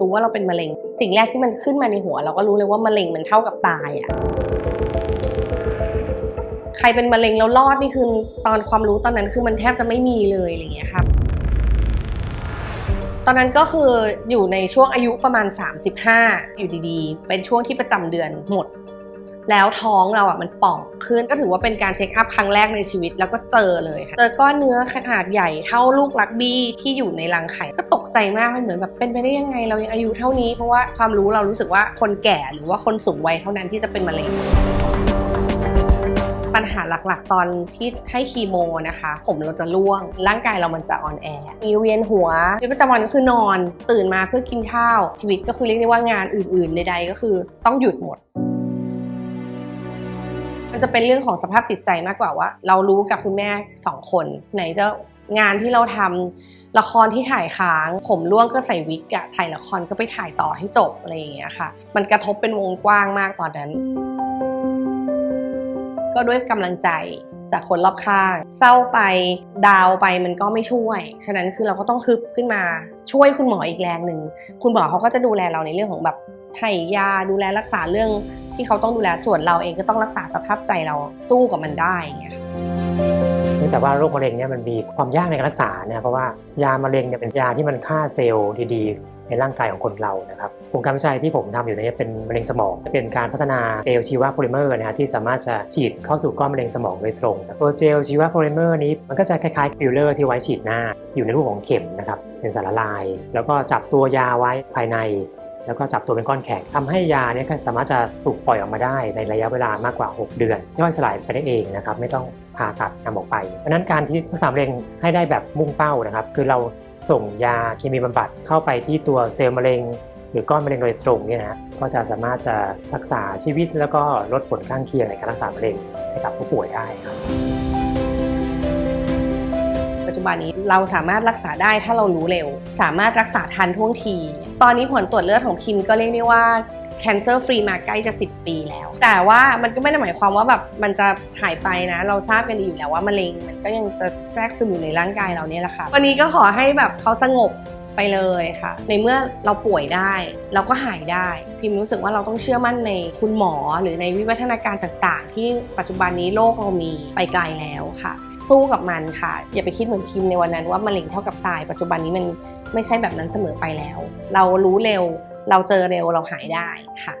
รู้ว่าเราเป็นมะเร็ง สิ่งแรกที่มันขึ้นมาในหัว เราก็รู้เลยว่ามะเร็งมันเท่ากับตายอะใครเป็นมะเร็งแล้วรอดนี่คือตอนความรู้ตอนนั้นคือมันแทบจะไม่มีเลยอะไรอย่างเงี้ยครับ ตอนนั้นก็คืออยู่ในช่วงอายุประมาณ 35 อยู่ดีๆ เป็นช่วงที่ประจำเดือนหมด แล้วท้องเราอะมันป่องขึ้นก็ถือว่าเป็นการเช็คอัพครั้งแรกในชีวิตแล้วก็เจอเลยค่ะเจอก้อนเนื้อขนาดใหญ่เท่าลูกลักบี้ที่อยู่ในรังไข่ก็ตกใจมากมันเหมือนแบบเป็นไปได้ยังไงเรายังอายุเท่านี้ เพราะว่าความรู้เรารู้สึกว่าคนแก่หรือว่าคนสูงวัยเท่านั้นที่จะเป็นมะเร็งปัญหาหลักๆ ตอนที่ให้คีโมนะคะ ผมเราจะร่วง ร่างกายเรามันจะอ่อนแอมีเวียนหัวชีวิตประจำวันก็คือนอน ตื่นมาเพื่อกินข้าว ชีวิตก็คือเรียกได้ว่างานอื่นๆใดๆก็คือต้องหยุดหมด มันจะเป็นเรื่องของสภาพจิตใจมากกว่าว่า เรารู้กับคุณแม่สองคนไหนจะงานที่เราทำละครที่ถ่ายค้าง ผมร่วงก็ใส่วิกอะถ่ายละครก็ไปถ่ายต่อให้จบอะไรอย่างเงี้ยค่ะ มันกระทบเป็นวงกว้างมากตอนนั้น ก็ด้วยกำลังใจจากคนรอบข้าง เศร้าไปดาวไปมันก็ไม่ช่วย ฉะนั้นคือเราก็ต้องฮึบขึ้นมาช่วยคุณหมออีกแรงหนึ่ง คุณหมอเขาก็จะดูแลเราในเรื่องของแบบให้ยาดูแลรักษาเรื่อง ที่เขาต้องดูแลส่วนเราเองก็ต้องรักษาสภาพใจเราสู้กับมันได้อย่างเงี้ยเนื่องจากว่าโรคมะเร็งเนี่ยมันมีความยากในการรักษาเนี่ยเพราะว่ายามะเร็งเนี่ยเป็นยาที่มันฆ่าเซลล์ดีๆ ในร่างกายของคนเรานะครับโครงการวิจัยที่ผมทำอยู่เนี่ยเป็นมะเร็งสมองเป็นการพัฒนาเจลชีวโพลิเมอร์นะฮะที่สามารถจะฉีดเข้าสู่ก้อนมะเร็งสมองโดยตรง ตัวเจลชีวโพลิเมอร์นี้มันก็จะคล้ายๆฟิลเลอร์ที่ไว้ฉีดหน้า อยู่ในรูปของเข็มนะครับเป็นสารละลาย แล้วก็จับตัวยาไว้ภายใน แล้วก็จับตัวเป็นก้อนแข็งทำให้ยาเนี่ยก็สามารถจะถูกปล่อยออกมาได้ในระยะเวลามากกว่า 6 เดือนย่อยสลายไปได้เองนะครับไม่ต้องผ่าตัดนำออกไป เพราะนั้นการที่รักษามะเร็งให้ได้แบบมุ่งเป้านะครับ คือเราส่งยาเคมีบำบัดเข้าไปที่ตัวเซลล์มะเร็งหรือก้อนมะเร็งโดยตรงเนี่ยนะฮะก็จะสามารถจะรักษาชีวิต แล้วก็ลดผลข้างเคียงในการรักษามะเร็งให้กับผู้ป่วยได้ครับ บันนี้ เราสามารถรักษาได้ถ้าเรารู้เร็ว สามารถรักษาทันท่วงที ตอนนี้ผลตรวจเลือดของพิมก็เรียกได้ว่า cancer free มาใกล้จะ 10 ปีแล้ว แต่ว่ามันก็ไม่ได้หมายความว่าแบบมันจะหายไปนะ เราทราบกันดีอยู่แล้วว่ามะเร็งมันก็ยังจะแทรกซึมอยู่ในร่างกายเราเนี่ยแหละค่ะ วันนี้ก็ขอให้แบบเขาสงบไปเลยค่ะ ในเมื่อเราป่วยได้ เราก็หายได้ พิมรู้สึกว่าเราต้องเชื่อมั่นในคุณหมอหรือในวิวัฒนาการต่างๆ ที่ปัจจุบันนี้โลกเรามีไปไกลแล้วค่ะ สู้กับมันค่ะ อย่าไปคิดเหมือนพิมพ์ในวันนั้นว่ามะเร็งเท่ากับตาย ปัจจุบันนี้มันไม่ใช่แบบนั้นเสมอไปแล้ว เรารู้เร็ว เราเจอเร็วเราหายได้ค่ะ